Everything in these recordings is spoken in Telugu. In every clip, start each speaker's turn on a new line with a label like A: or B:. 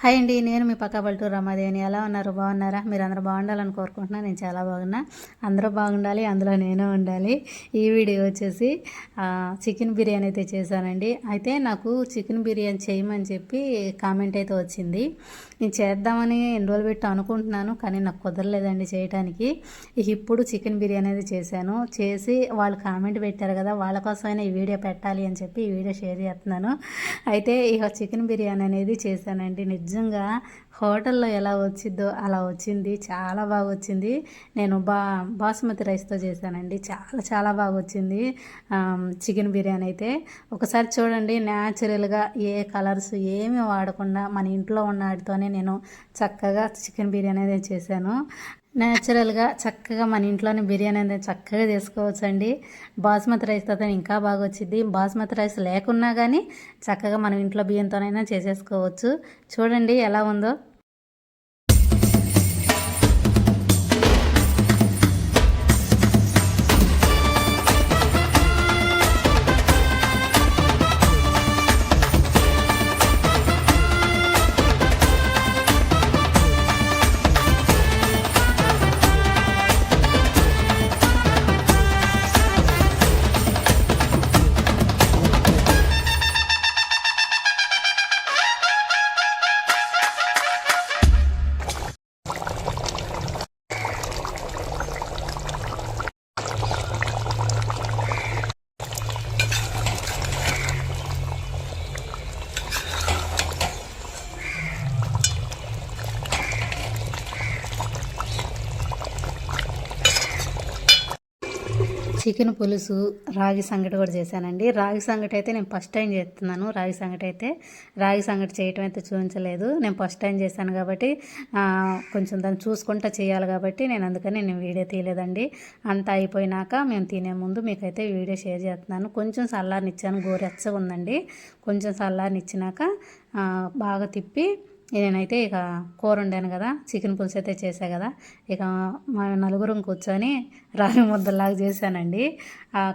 A: హాయ్ అండి నేను మీ పక్క పల్లెటూరు రమాదేవిని. ఎలా ఉన్నారు? బాగున్నారా? మీరు అందరూ బాగుండాలని కోరుకుంటున్నా. నేను చాలా బాగున్నా. అందరూ బాగుండాలి అందులో నేను ఉండాలి. ఈ వీడియో వచ్చేసి చికెన్ బిర్యానీ అయితే చేశానండి. అయితే నాకు చికెన్ బిర్యానీ చేయమని చెప్పి కామెంట్ అయితే వచ్చింది. నేను చేద్దామని ఎన్ని రోజులు పెట్టి అనుకుంటున్నాను కానీ నాకు కుదరలేదండి చేయడానికి ఇప్పుడు చికెన్ బిర్యానీ అయితే చేశాను. చేసి వాళ్ళు కామెంట్ పెట్టారు కదా వాళ్ళ కోసమైనా ఈ వీడియో పెట్టాలి అని చెప్పి ఈ వీడియో షేర్ చేస్తున్నాను. అయితే ఇక చికెన్ బిర్యానీ అనేది చేశానండి. నిజంగా హోటల్లో ఎలా వచ్చిందో అలా వచ్చింది. చాలా బాగా వచ్చింది. నేను బా బాస్మతి రైస్తో చేశానండి. చాలా చాలా బాగా వచ్చింది. చికెన్ బిర్యానీ అయితే. ఒకసారి చూడండి న్యాచురల్గా ఏ కలర్స్ ఏమి వాడకుండా మన ఇంట్లో ఉన్న వాటితోనే నేను చక్కగా చికెన్ బిర్యానీ అనేది చేశాను. న్యాచురల్గా చక్కగా మన ఇంట్లోనే బిర్యానీ అనేది చక్కగా చేసుకోవచ్చు అండి బాస్మతి రైస్తో ఇంకా బాగా వచ్చింది బాస్మతి రైస్ లేకున్నా కానీ చక్కగా మనం ఇంట్లో బియ్యంతోనైనా చేసేసుకోవచ్చు. చూడండి ఎలా ఉందో. చికెన్ పులుసు రాగి సంగటి కూడా చేశానండి. రాగి సంగటి అయితే నేను ఫస్ట్ టైం చేస్తున్నాను. రాగి సంగటి అయితే రాగి సంగటి చేయటం అయితే చూపించలేదు. నేను ఫస్ట్ టైం చేశాను కాబట్టి కొంచెం దాన్ని చూసుకుంటా చేయాలి కాబట్టి నేను అందుకని నేను వీడియో తీయలేదండి. అంతా అయిపోయినాక మేము తినే ముందు మీకైతే వీడియో షేర్ చేస్తున్నాను. కొంచెం చల్లారనిచ్చాను గోరెచ్చగా ఉందండి. కొంచెం చల్లారనిచ్చినాక ఇచ్చినాక బాగా తిప్పి నేనైతే ఇక కూర వండాను కదా. చికెన్ పులుసు అయితే చేసా కదా. ఇక మా నలుగురం కూర్చొని రాగి ముద్దలాగా చేశానండి.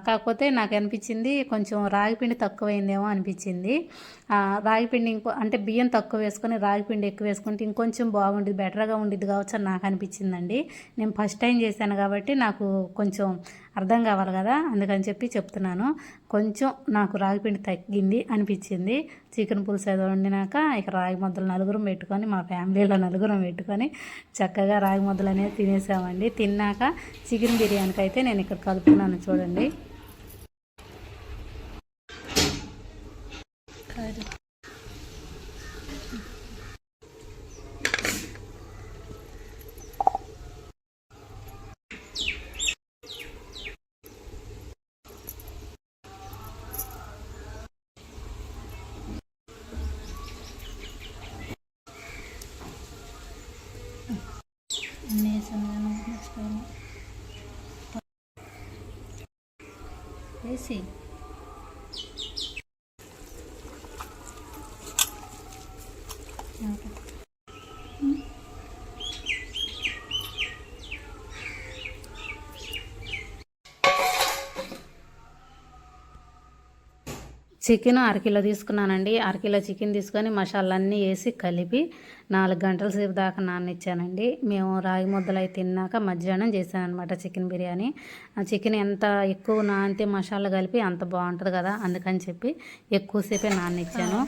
A: కాకపోతే నాకు అనిపించింది కొంచెం రాగి పిండి తక్కువైందేమో అనిపించింది. రాగిపిండి రాగి పిండి ఇంకో అంటే బియ్యం తక్కువ వేసుకొని రాగి పిండి ఎక్కువ వేసుకుంటే ఇంకొంచెం బాగుండేది బెటర్గా ఉండేది కావచ్చు అని నాకు అనిపించిందండి. నేను ఫస్ట్ టైం చేశాను కాబట్టి నాకు కొంచెం అర్థం కావాలి కదా అందుకని చెప్పి చెప్తున్నాను. కొంచెం నాకు రాగి పిండి తగ్గింది అనిపించింది. చికెన్ పులుసు ఏదో వండినాక ఇక రాగి ముద్దలు నలుగురం పెట్టుకొని మా ఫ్యామిలీలో నలుగురం పెట్టుకొని చక్కగా రాగి ముద్దలు అనేది తినేసామండి. తిన్నాక చికెన్ బిర్యానీకి అయితే నేను ఇక్కడ కలుపుకున్నాను చూడండి. అన్నీ వేసాను కానీ দিছি చికెన్ అరకిలో తీసుకున్నానండి. అరకిలో చికెన్ తీసుకొని మసాలాలన్నీ వేసి కలిపి నాలుగు గంటల సేపు దాకా నాననిచ్చానండి. మేము రాగి ముద్దలు అయి తిన్నాక మధ్యాహ్నం చేశాను అనమాట చికెన్ బిర్యానీ. ఆ చికెన్ ఎంత ఎక్కువ నానితే మసాలా కలిపి అంత బాగుంటుంది కదా అందుకని చెప్పి ఎక్కువసేపే నాననిచ్చాను.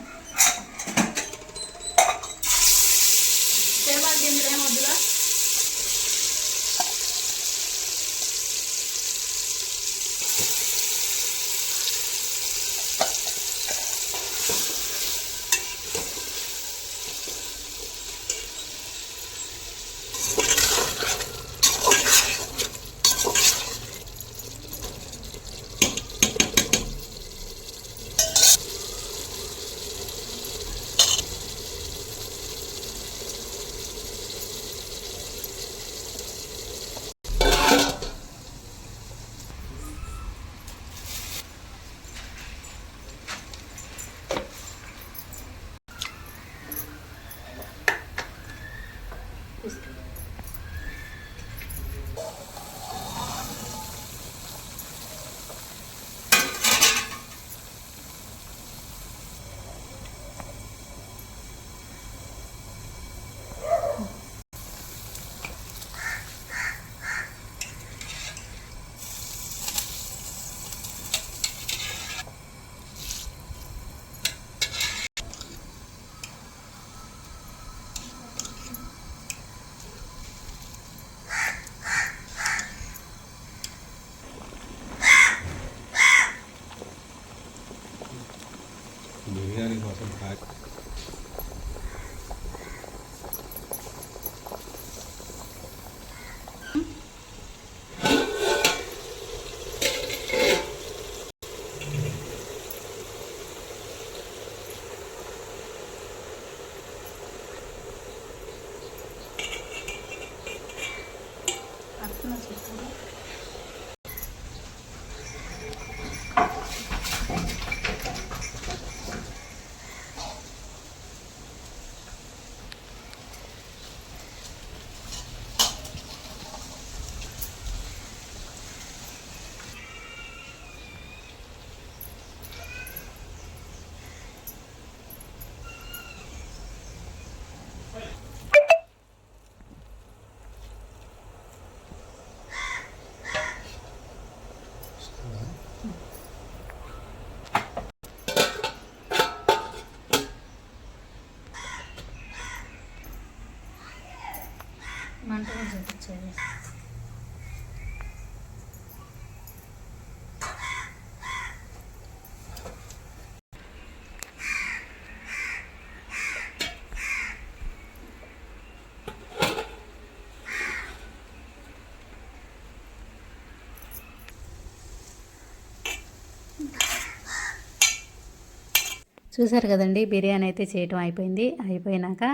A: చూసారు కదండి బిర్యానీ అయితే చేయటం అయిపోయింది. అయిపోయినాక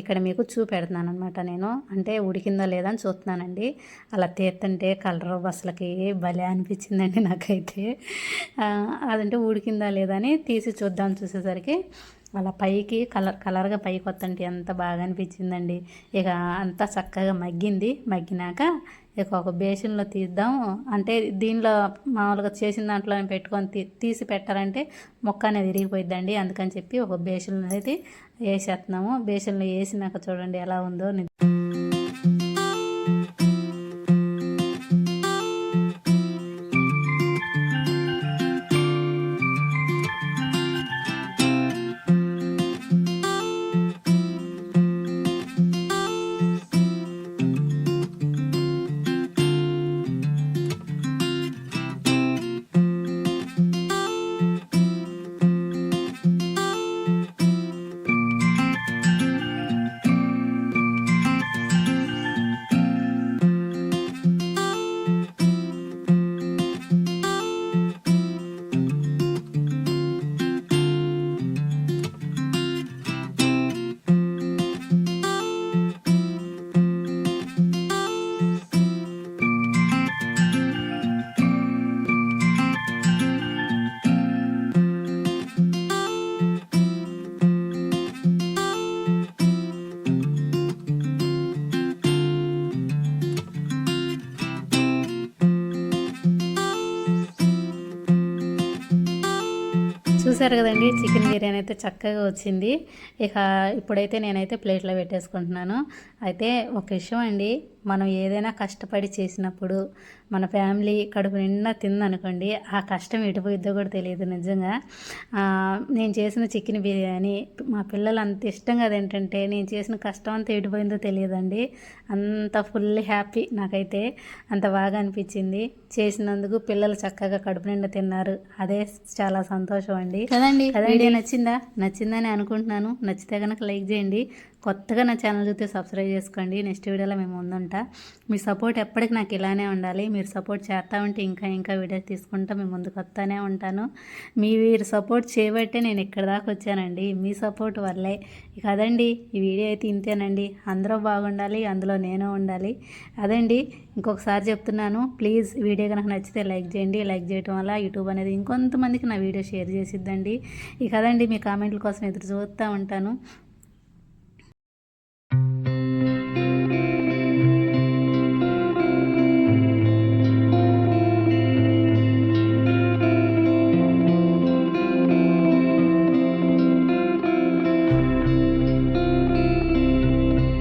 A: ఇక్కడ మీకు చూపెడుతున్నాను అనమాట నేను. అంటే ఉడికిందా లేదా అని చూస్తున్నానండి. అలా తీస్తుంటే కలర్ అసలుకి భలే అనిపించిందండి నాకైతే. అదంటే ఉడికిందా లేదా అని తీసి చూద్దాం చూసేసరికి అలా పైకి కలర్ కలర్గా పైకి వస్తుంటే ఎంత బాగా అనిపించిందండి. ఇక అంతా చక్కగా మగ్గింది. మగ్గినాక ఇక ఒక బేసిన్లో తీద్దాం. అంటే దీనిలో మామూలుగా చేసిన దాంట్లో పెట్టుకొని తీ తీసి పెట్టాలంటే మొక్క అనేది విరిగిపోయిద్దండి. అందుకని చెప్పి ఒక బేసిన్లో అనేది వేసేస్తున్నాము బేసిన్లో వేసినాక చూడండి ఎలా ఉందో చూసారు కదండి చికెన్ బిర్యానీ అయితే చక్కగా వచ్చింది. ఇక ఇప్పుడైతే నేనైతే ప్లేట్లో పెట్టేసుకుంటున్నాను. అయితే ఒక విషయం అండి మనం ఏదైనా కష్టపడి చేసినప్పుడు మన ఫ్యామిలీ కడుపు నిండా తిందనుకోండి ఆ కష్టం ఎటుపోయిద్దో కూడా తెలియదు నిజంగా. నేను చేసిన చికెన్ బిర్యానీ మా పిల్లలు అంత ఇష్టంగా ఏంటంటే నేను చేసిన కష్టం అంతా ఎటుపోయిందో తెలియదండి. అంత ఫుల్ హ్యాపీ నాకైతే అంత బాగా అనిపించింది. చేసినందుకు పిల్లలు చక్కగా కడుపు నిండా తిన్నారు. అదే చాలా సంతోషం అండి. కదండి? వీడియో నచ్చిందా? నచ్చిందని అనుకుంటున్నాను. నచ్చితే కనుక లైక్ చేయండి. కొత్తగా నా ఛానల్ చూస్తే సబ్స్క్రైబ్ చేసుకోండి. నెక్స్ట్ వీడియోలో మేము ముందుంటా. మీ సపోర్ట్ ఎప్పటికి నాకు ఇలానే ఉండాలి. మీరు సపోర్ట్ చేస్తూ ఉంటే ఇంకా ఇంకా వీడియోస్ తీసుకుంటా మేము ముందుకు వస్తానే ఉంటాను. మీ మీరు సపోర్ట్ చేయబట్టే నేను ఇక్కడ దాకా వచ్చానండి. మీ సపోర్ట్ వల్లే. కదండి ఈ వీడియో అయితే ఇంతేనండి. అందరూ బాగుండాలి అందులో నేను ఉండాలి. అదండి ఇంకొకసారి చెప్తున్నాను. ప్లీజ్ వీడియో కనుక నచ్చితే లైక్ చేయండి. లైక్ చేయడం వల్ల యూట్యూబ్ అనేది ఇంకొంతమందికి నా వీడియో షేర్ చేసిద్దండి. ఇక కదండి మీ కామెంట్ల కోసం ఎదురు చూస్తూ ఉంటాను.